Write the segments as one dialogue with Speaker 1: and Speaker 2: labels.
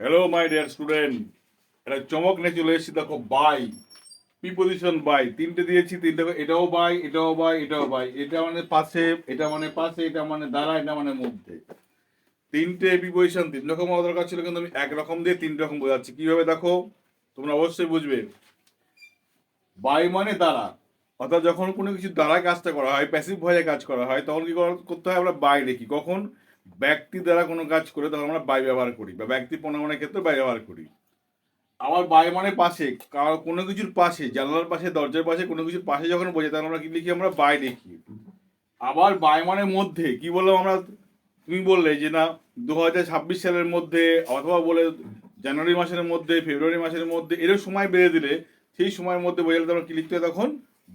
Speaker 1: Hello my dear student এটা চমক নিয়ে চলে এসেছি, দেখো বাই প্রিপোজিশন বাই তিনটে দিয়েছি, তিনটে এটাও বাই এটাও বাই এটাও বাই এটা মানে পাশে, এটা মানে পাশে, এটা মানে দ্বারা, এটা মানে মধ্যে। তিনটে প্রিপোজিশন তিন রকম হওয়া দরকার ছিল, কিন্তু আমি এক রকম দিয়ে তিন রকম বোঝাচ্ছি। কীভাবে দেখো? তোমরা অবশ্যই বুঝবে। বাই মানে দ্বারা। অর্থাৎ যখন কোনো কিছু দ্বারা কাজটা করা হয় প্যাসিভ ভয়ে কাজ করা হয়, তখন কি করা- করতে হয়? আমরা বাই দেখি কখন? ব্যক্তি দ্বারা কোনো কাজ করে তখন আমরা বাই ব্যবহার করি বা ব্যক্তি প্রণয়নের ক্ষেত্রে বাই ব্যবহার করি। আবার বাই মানে পাশে কোনো কিছুর পাশে, জানলার পাশে, দরজার পাশে কোনো কিছুর পাশে যখন বোঝে তখন আমরা কি লিখি? আমরা বাই লিখি। আবার বাই মানে মধ্যে, কি বললাম আমরা? তুমি বললে যে না দু হাজার ছাব্বিশ সালের মধ্যে অথবা বলে জানুয়ারি মাসের মধ্যে, ফেব্রুয়ারি মাসের মধ্যে এরকম সময় বেড়ে দিলে সেই সময়ের মধ্যে বোঝালে তখন কি লিখতে হয় তখন?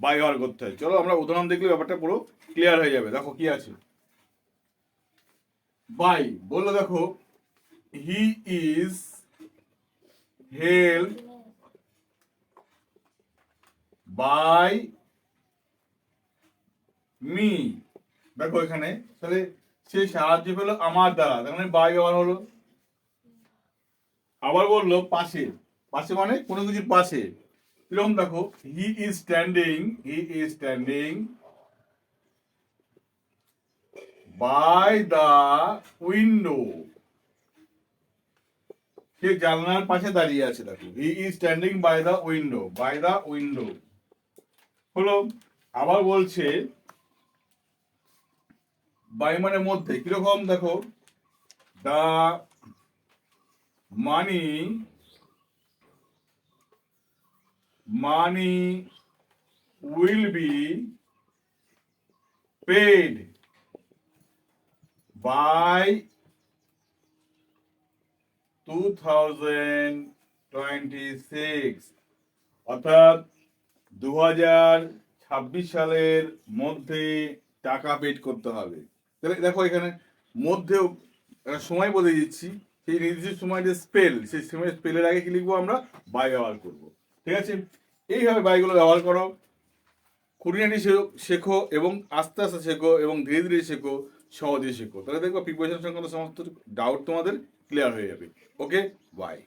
Speaker 1: বাই ব্যবহার করতে হয়। চলো আমরা উদাহরণ দেখলে ব্যাপারটা পুরো ক্লিয়ার হয়ে যাবে। দেখো কি আছে। বাই। বলল দেখো he is help by me দেখো এখানে, তাহলে সে সাহায্য পেল আমার দ্বারা। তার বাই ব্যবহার হলো, আবার বলল পাশে। পাশে মানে কোনো কিছুর পাশে। এরকম দেখো he is standing he is standing by the window সে জানলার পাশে দাঁড়িয়ে আছে দেখো। He is standing by the window by the window হলো, আবার বলছে বাই মানে মধ্যে। কীরকম দেখো? The money money will be paid twenty six অর্থাৎ দু হাজার ছাব্বিশ সালের মধ্যে টাকা পেড করতে হবে। তাহলে দেখো এখানে একটা সময় বলে দিচ্ছি, সেই নির্দিষ্ট সময় যে স্পেল সেই সময় স্পেলের আগে কি লিখব আমরা? বাই ব্যবহার করব। ঠিক আছে? এইভাবে বাইগুলো ব্যবহার করো। খুঁটিনাটি শেখো এবং আস্তে আস্তে শেখো এবং ধীরে ধীরে শেখো। সহজে শেখো তাহলে দেখব প্রিপারেশন সংক্রান্ত সমস্ত ডাউট তোমাদের ক্লিয়ার হয়ে যাবে। Okay bye